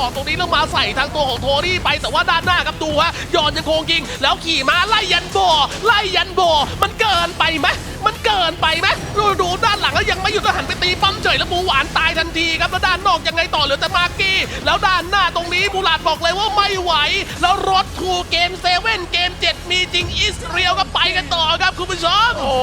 ออกตรงนี้แล้วมาใส่ทางตัวของโทนี่ไปแต่ว่าด้านหน้าครับดูฮะยอนยังคงยิง แล้วขี่มาไล่ยันโบไล่ยันโบมันเกินไปไหมมันเกินไปไหมดูดูด้านหลังแล้วยังไม่หยุดก็หันไปตีป้อมเฉยแล้วบูหวานตายทันทีครับแล้วด้านนอกยังไงต่อเหลือแต่มาร์กี้ แล้วด้านหน้าตรงนี้บูลาดบอกเลยว่าไม่ไหว แล้วรถทูเกมเซเว่นเกม7มีจริงอิสเรียลก็ไปกันต่อครับคุณผู้ชมโอ้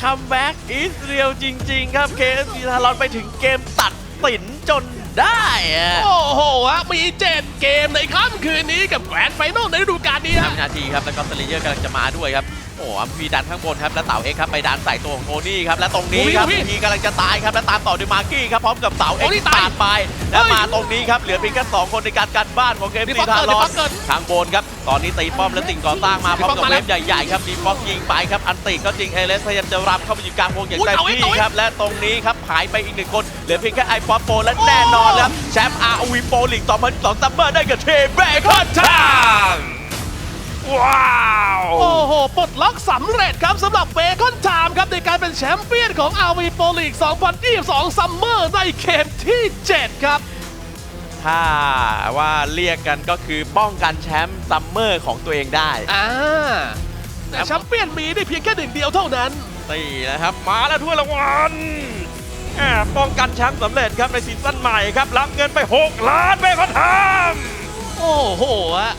คัมแบ็กอิสเรียลจริง ๆ ครับ KFC ทารอนไปถึงเกมตัดสินจน ได้อะโอ้โหฮะมีเจ็ดเกมในค่ำคืนนี้กับแกรนด์ไฟนอลในฤดูกาลนี้คห้ารับวินาทีครับ แล้วก็สเลเยอร์กำลังจะมาด้วยครับ โอ้มีดันข้างบนครับ แล้วเต่าเอ็กซ์ครับไปดันใส่ตัวของโทนี่ครับ และตรงนี้ครับโอ้ยพีกำลังจะตายครับ แล้วตามต่อด้วยมาร์กี้ครับ พร้อมกับเต่าเอ็กโอ้ยซ์ตายปาดไป แล้วเฮ้ยมาตรงนี้ครับ เหลือเพียงแค่สองคนในการกันบ้านของเกมนี่ซีฟ็อกทาเกิดรนี่อฟอนกเกิด ข้างบนครับ ตอนนี้ตีป้อมและติ่งก่อสร้างมาพร้อมกับมีฟอกมาเวแล้วฟใหญ่ๆครับมีฟอกยิงไปครับอันติก็จริงเอเลสพยายามจะรับเข้าไปอยู่กลางวงอย่างอุ๊ยเต็มเอาไว้ที่เอาไว้ครับและตรงนี้ครับหายไปอีกหนึ่งคนเหลือเพียงแค่ไอป๊อปโปและแน่นอนครับแชมป์อาวีโปลิก2022ซัมเมอร์ได้กับเทเบคอนทางว้าวโอ้โหปลดล็อกสำเร็จครับสำหรับเบคอนไทม์ครับในการเป็นแชมเปี้ยนของ RV Pro League 2022 Summer ในเกมที่ 7 ครับ ถ้าว่าเรียกกันก็คือป้องกันแชมป์ซัมเมอร์ของตัวเองได้อ่าแต่แชมเปี้ยนมีได้เพียงแค่หนึ่งเดียวเท่านั้นนี่นะครับ มาแล้วถ้วยรางวัลแหม่ป้องกันแชมป์สำเร็จครับในซีซั่นใหม่ครับ รับเงินไป 6 ล้านเบคอนทามโอ้โหอะ